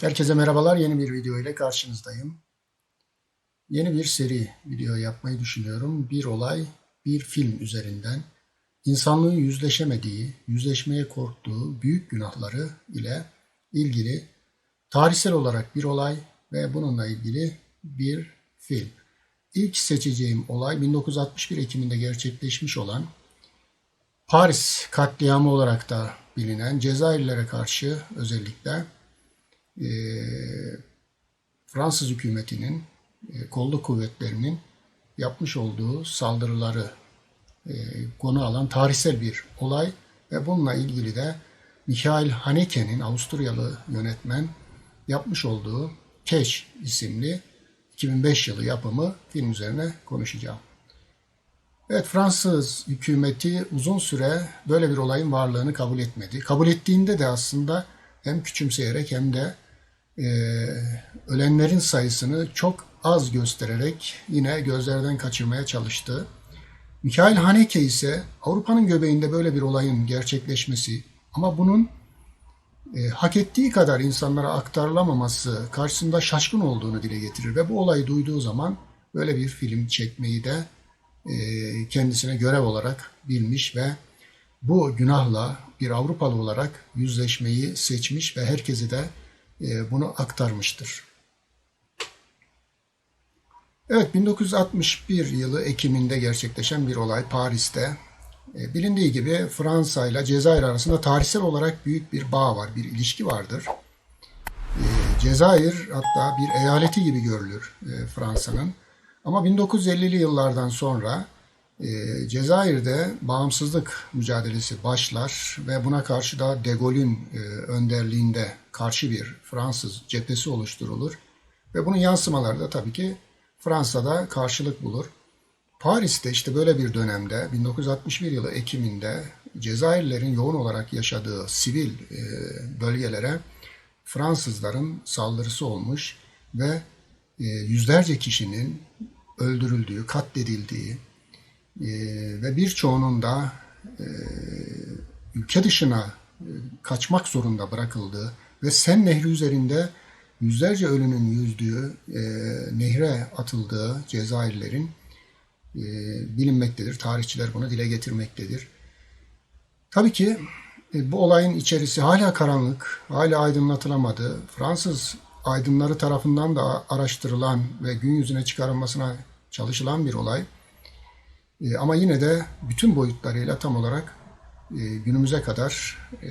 Herkese merhabalar. Yeni bir video ile karşınızdayım. Yeni bir seri video yapmayı düşünüyorum. Bir olay, bir film üzerinden insanlığın yüzleşemediği, yüzleşmeye korktuğu büyük günahları ile ilgili tarihsel olarak bir olay ve bununla ilgili bir film. İlk seçeceğim olay 1961 Ekim'inde gerçekleşmiş olan Paris katliamı olarak da bilinen Cezayirlilere karşı özellikle e, Fransız hükümetinin, e, kolluk kuvvetlerinin yapmış olduğu saldırıları e, konu alan tarihsel bir olay ve bununla ilgili de Michael Haneke'nin Avusturyalı yönetmen yapmış olduğu Keş isimli 2005 yılı yapımı film üzerine konuşacağım. Evet Fransız hükümeti uzun süre böyle bir olayın varlığını kabul etmedi. Kabul ettiğinde de aslında hem küçümseyerek hem de e, ölenlerin sayısını çok az göstererek yine gözlerden kaçırmaya çalıştı. Mikhail Haneke ise Avrupa'nın göbeğinde böyle bir olayın gerçekleşmesi ama bunun e, hak ettiği kadar insanlara aktarılamaması karşısında şaşkın olduğunu dile getirir ve bu olayı duyduğu zaman böyle bir film çekmeyi de e, kendisine görev olarak bilmiş ve bu günahla bir Avrupalı olarak yüzleşmeyi seçmiş ve herkese de bunu aktarmıştır. Evet 1961 yılı Ekim'inde gerçekleşen bir olay Paris'te. E, bilindiği gibi Fransa ile Cezayir arasında tarihsel olarak büyük bir bağ var, bir ilişki vardır. E, Cezayir hatta bir eyaleti gibi görülür Fransa'nın. Ama 1950'li yıllardan sonra Cezayir'de bağımsızlık mücadelesi başlar ve buna karşı da De Gaulle'ün önderliğinde karşı bir Fransız cephesi oluşturulur. Ve bunun yansımaları da tabii ki Fransa'da karşılık bulur. Paris'te işte böyle bir dönemde 1961 yılı Ekim'inde Cezayirlerin yoğun olarak yaşadığı sivil bölgelere Fransızların saldırısı olmuş ve yüzlerce kişinin öldürüldüğü, katledildiği ve birçoğunun da ülke dışına kaçmak zorunda bırakıldığı ve Sen Nehri üzerinde yüzlerce ölünün yüzdüğü, e, nehre atıldığı Cezayirlerin e, bilinmektedir. Tarihçiler bunu dile getirmektedir. Tabii ki e, bu olayın içerisi hala karanlık, hala aydınlatılamadı. Fransız aydınları tarafından da araştırılan ve gün yüzüne çıkarılmasına çalışılan bir olay. E, ama yine de bütün boyutlarıyla tam olarak e, günümüze kadar e,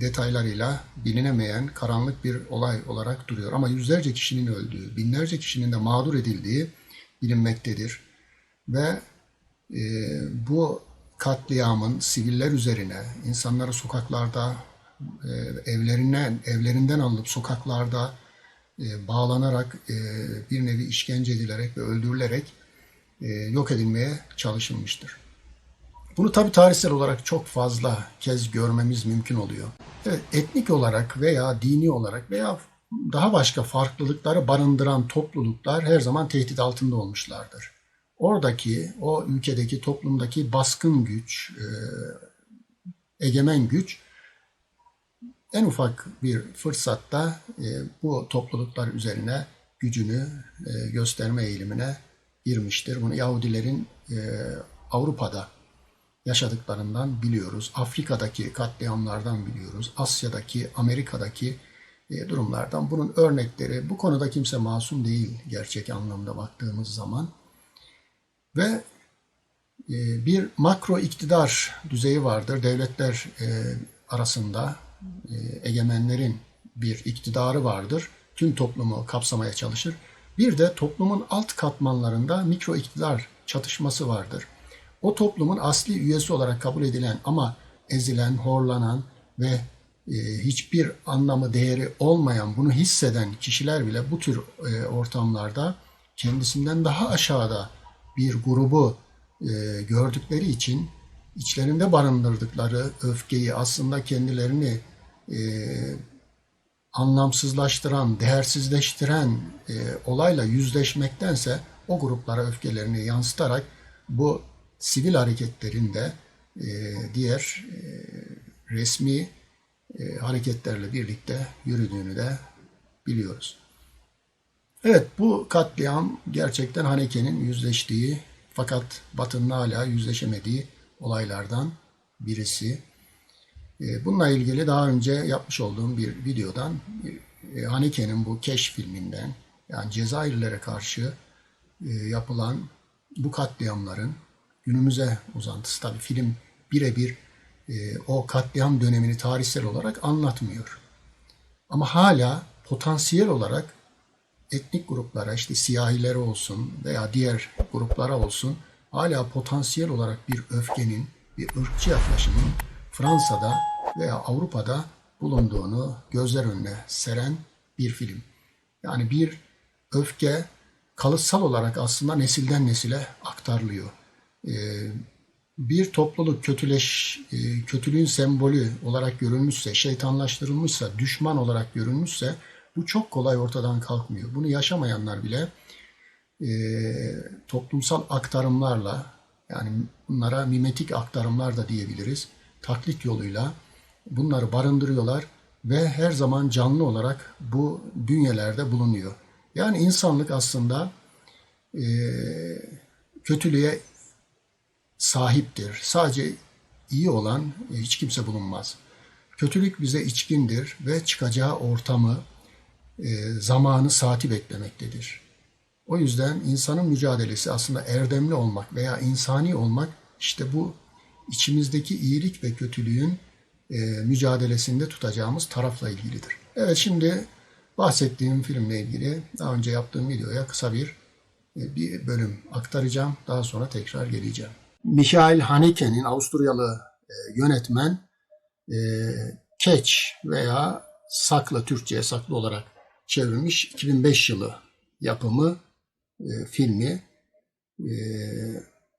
detaylarıyla bilinemeyen karanlık bir olay olarak duruyor. Ama yüzlerce kişinin öldüğü, binlerce kişinin de mağdur edildiği bilinmektedir. Ve e, bu katliamın siviller üzerine, insanları sokaklarda, evlerinden, evlerinden alınıp sokaklarda bağlanarak, bir nevi işkence edilerek ve öldürülerek yok edilmeye çalışılmıştır. Bunu tabi tarihsel olarak çok fazla kez görmemiz mümkün oluyor. Etnik olarak veya dini olarak veya daha başka farklılıkları barındıran topluluklar her zaman tehdit altında olmuşlardır. Oradaki, o ülkedeki toplumdaki baskın güç, e, egemen güç en ufak bir fırsatta e, bu topluluklar üzerine gücünü e, gösterme eğilimine girmiştir. Bunu Yahudilerin Avrupa'da yaşadıklarından biliyoruz. Afrika'daki katliamlardan biliyoruz. Asya'daki, Amerika'daki e, durumlardan. Bunun örnekleri, bu konuda kimse masum değil gerçek anlamda baktığımız zaman. Ve e, bir makro iktidar düzeyi vardır. Devletler e, arasında egemenlerin bir iktidarı vardır. Tüm toplumu kapsamaya çalışır. Bir de toplumun alt katmanlarında mikro iktidar çatışması vardır. O toplumun asli üyesi olarak kabul edilen ama ezilen, horlanan ve e, hiçbir anlamı, değeri olmayan, bunu hisseden kişiler bile bu tür e, ortamlarda kendisinden daha aşağıda bir grubu e, gördükleri için içlerinde barındırdıkları öfkeyi aslında kendilerini anlamsızlaştıran, değersizleştiren e, olayla yüzleşmektense o gruplara öfkelerini yansıtarak bu sivil hareketlerinde e, diğer e, resmi e, hareketlerle birlikte yürüdüğünü de biliyoruz. Evet bu katliam gerçekten Haneke'nin yüzleştiği fakat Batı'nın hala yüzleşemediği olaylardan birisi. E, Bununla ilgili daha önce yapmış olduğum bir videodan e, Haneke'nin bu keşf filminden yani Cezayirlilere karşı e, yapılan bu katliamların günümüze uzantısı tabii film birebir o katliam dönemini tarihsel olarak anlatmıyor. Ama hala potansiyel olarak etnik gruplara işte siyahilere olsun veya diğer gruplara olsun hala potansiyel olarak bir öfkenin, bir ırkçı yaklaşımın Fransa'da veya Avrupa'da bulunduğunu gözler önüne seren bir film. Yani bir öfke kalıtsal olarak aslında nesilden nesile aktarılıyor. Ee, bir topluluk kötüleş, e, kötülüğün sembolü olarak görülmüşse, şeytanlaştırılmışsa, düşman olarak görülmüşse bu çok kolay ortadan kalkmıyor. Bunu yaşamayanlar bile e, toplumsal aktarımlarla yani bunlara mimetik aktarımlar da diyebiliriz. Taklit yoluyla bunları barındırıyorlar ve her zaman canlı olarak bu bünyelerde bulunuyor. Yani insanlık aslında e, kötülüğe sahiptir. Sadece iyi olan e, hiç kimse bulunmaz. Kötülük bize içkindir ve çıkacağı ortamı, e, zamanı, saati beklemektedir. O yüzden insanın mücadelesi aslında erdemli olmak veya insani olmak işte bu içimizdeki iyilik ve kötülüğün mücadelesinde tutacağımız tarafla ilgilidir. Evet şimdi bahsettiğim filmle ilgili daha önce yaptığım videoya kısa bir e, bir bölüm aktaracağım. Daha sonra tekrar geleceğim. Michael Haneke'nin Avusturyalı e, yönetmen e, Catch veya Saklı Türkçe'ye saklı olarak çevrilmiş 2005 yılı yapımı e, filmi. E,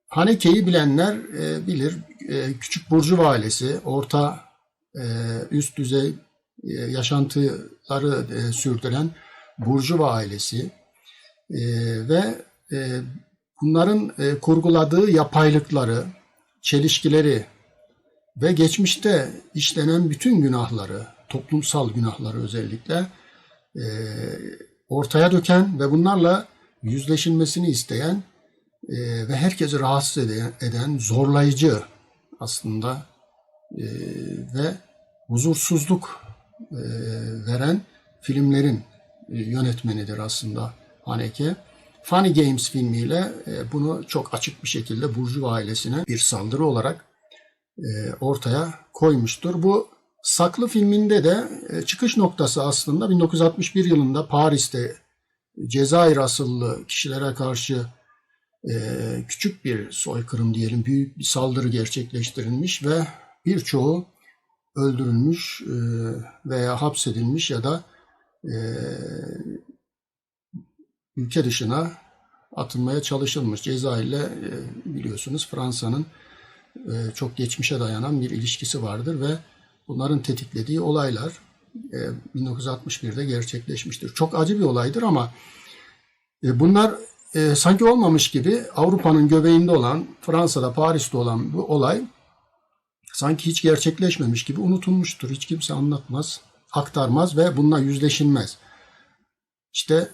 Haneke'yi bilenler e, bilir. E, küçük Burjuva ailesi, orta e, üst düzey e, yaşantıları e, sürdüren Burjuva ailesi e, ve e, bunların e, kurguladığı yapaylıkları, çelişkileri ve geçmişte işlenen bütün günahları, toplumsal günahları özellikle e, ortaya döken ve bunlarla yüzleşilmesini isteyen e, ve herkesi rahatsız eden zorlayıcı aslında e, ve huzursuzluk e, veren filmlerin e, yönetmenidir aslında Haneke. Funny Games filmiyle e, bunu çok açık bir şekilde Burjuva ailesine bir saldırı olarak e, ortaya koymuştur. Bu Saklı filminde de e, çıkış noktası aslında 1961 yılında Paris'te Cezayir asıllı kişilere karşı e, küçük bir soykırım diyelim, büyük bir saldırı gerçekleştirilmiş ve birçoğu öldürülmüş e, veya hapsedilmiş ya da e, ülke dışına atılmaya çalışılmış. Cezayir'le e, biliyorsunuz Fransa'nın çok geçmişe dayanan bir ilişkisi vardır ve bunların tetiklediği olaylar e, 1961'de gerçekleşmiştir. Çok acı bir olaydır ama bunlar sanki olmamış gibi Avrupa'nın göbeğinde olan, Fransa'da, Paris'te olan bu olay sanki hiç gerçekleşmemiş gibi unutulmuştur. Hiç kimse anlatmaz, aktarmaz ve bununla yüzleşilmez. İşte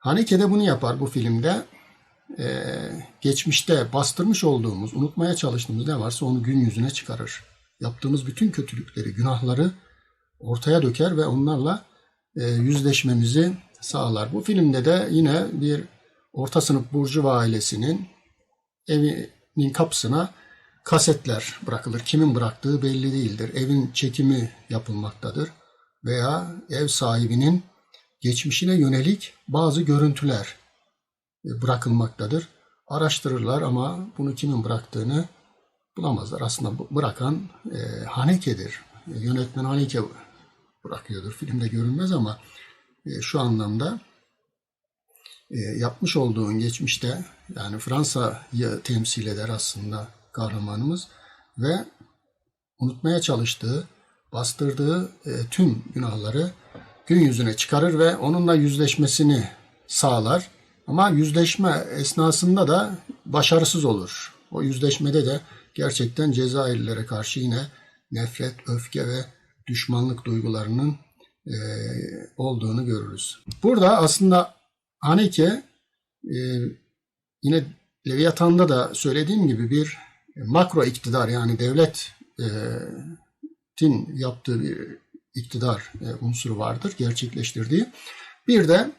Haneke de bunu yapar bu filmde. Ee, geçmişte bastırmış olduğumuz, unutmaya çalıştığımız ne varsa onu gün yüzüne çıkarır. Yaptığımız bütün kötülükleri, günahları ortaya döker ve onlarla e, yüzleşmemizi sağlar. Bu filmde de yine bir orta sınıf burjuva ailesinin evinin kapısına kasetler bırakılır. Kimin bıraktığı belli değildir. Evin çekimi yapılmaktadır veya ev sahibinin geçmişine yönelik bazı görüntüler e, bırakılmaktadır. Araştırırlar ama bunu kimin bıraktığını bulamazlar. Aslında bırakan e, Haneke'dir. E, yönetmen Haneke bırakıyordur. Filmde görünmez ama e, şu anlamda e, yapmış olduğun geçmişte yani Fransa'yı temsil eder aslında kahramanımız ve unutmaya çalıştığı, bastırdığı e, tüm günahları gün yüzüne çıkarır ve onunla yüzleşmesini sağlar. Ama yüzleşme esnasında da başarısız olur. O yüzleşmede de gerçekten Cezayirlilere karşı yine nefret, öfke ve düşmanlık duygularının e, olduğunu görürüz. Burada aslında Haneke e, yine Leviathan'da da söylediğim gibi bir makro iktidar yani devletin yaptığı bir iktidar e, unsuru vardır, gerçekleştirdiği. Bir de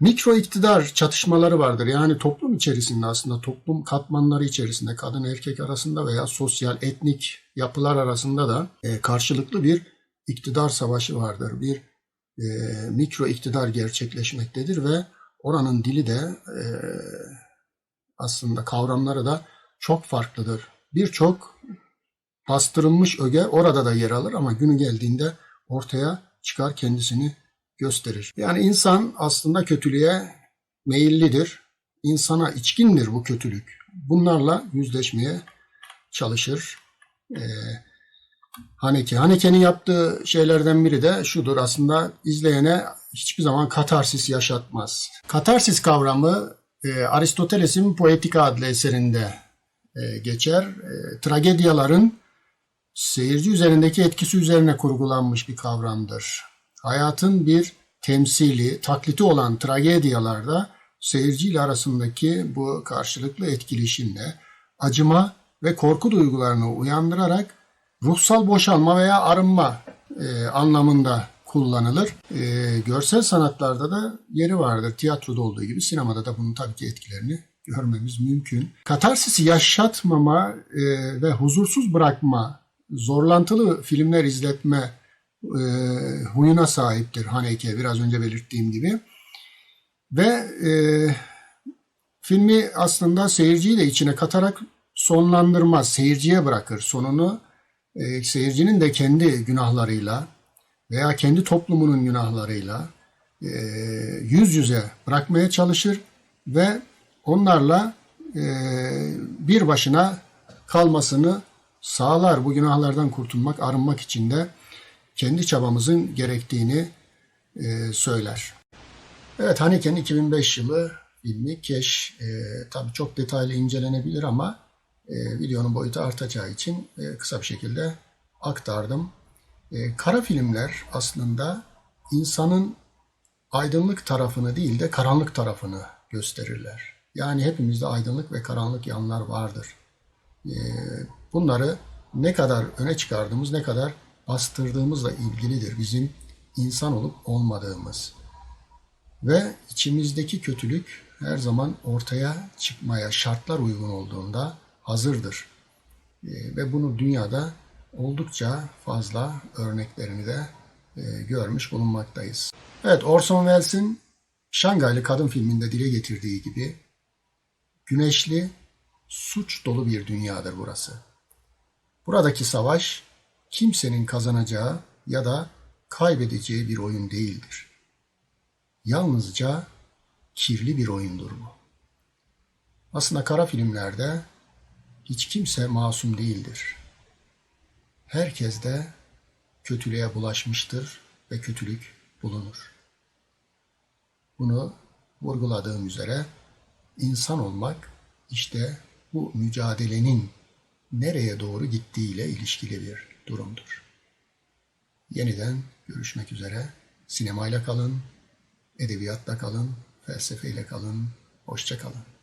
mikro iktidar çatışmaları vardır. Yani toplum içerisinde aslında toplum katmanları içerisinde kadın erkek arasında veya sosyal etnik yapılar arasında da e, karşılıklı bir iktidar savaşı vardır. Bir e, mikro iktidar gerçekleşmektedir ve oranın dili de e, aslında kavramları da çok farklıdır. Birçok bastırılmış öge orada da yer alır ama günü geldiğinde ortaya çıkar kendisini gösterir. Yani insan aslında kötülüğe meyillidir. İnsana içkindir bu kötülük. Bunlarla yüzleşmeye çalışır. Ee, Haneke. Haneke'nin yaptığı şeylerden biri de şudur aslında izleyene hiçbir zaman katarsis yaşatmaz. Katarsis kavramı e, Aristoteles'in Poetika adlı eserinde geçer. E, tragedyaların seyirci üzerindeki etkisi üzerine kurgulanmış bir kavramdır. Hayatın bir temsili, taklidi olan tragedyalarda seyirciyle arasındaki bu karşılıklı etkileşimle acıma ve korku duygularını uyandırarak ruhsal boşalma veya arınma e, anlamında kullanılır. E, görsel sanatlarda da yeri vardır. Tiyatroda olduğu gibi sinemada da bunun tabii ki etkilerini görmemiz mümkün. Katarsisi yaşatmama e, ve huzursuz bırakma, zorlantılı filmler izletme e, huyuna sahiptir Haneke biraz önce belirttiğim gibi. Ve e, filmi aslında seyirciyi de içine katarak sonlandırmaz, seyirciye bırakır. Sonunu e, seyircinin de kendi günahlarıyla veya kendi toplumunun günahlarıyla e, yüz yüze bırakmaya çalışır ve onlarla e, bir başına kalmasını sağlar. Bu günahlardan kurtulmak, arınmak için de kendi çabamızın gerektiğini e, söyler. Evet Haneke'nin 2005 yılı filmi Keş. E, tabii çok detaylı incelenebilir ama e, videonun boyutu artacağı için e, kısa bir şekilde aktardım. E, kara filmler aslında insanın aydınlık tarafını değil de karanlık tarafını gösterirler. Yani hepimizde aydınlık ve karanlık yanlar vardır. E, bunları ne kadar öne çıkardığımız, ne kadar bastırdığımızla ilgilidir bizim insan olup olmadığımız. Ve içimizdeki kötülük her zaman ortaya çıkmaya şartlar uygun olduğunda hazırdır. E, ve bunu dünyada oldukça fazla örneklerini de e, görmüş bulunmaktayız. Evet Orson Welles'in Şangaylı Kadın filminde dile getirdiği gibi güneşli, suç dolu bir dünyadır burası. Buradaki savaş kimsenin kazanacağı ya da kaybedeceği bir oyun değildir. Yalnızca kirli bir oyundur bu. Aslında kara filmlerde hiç kimse masum değildir. Herkes de kötülüğe bulaşmıştır ve kötülük bulunur. Bunu vurguladığım üzere insan olmak işte bu mücadelenin nereye doğru gittiğiyle ilişkili bir durumdur. Yeniden görüşmek üzere. Sinemayla kalın, edebiyatla kalın, felsefeyle kalın, hoşça kalın.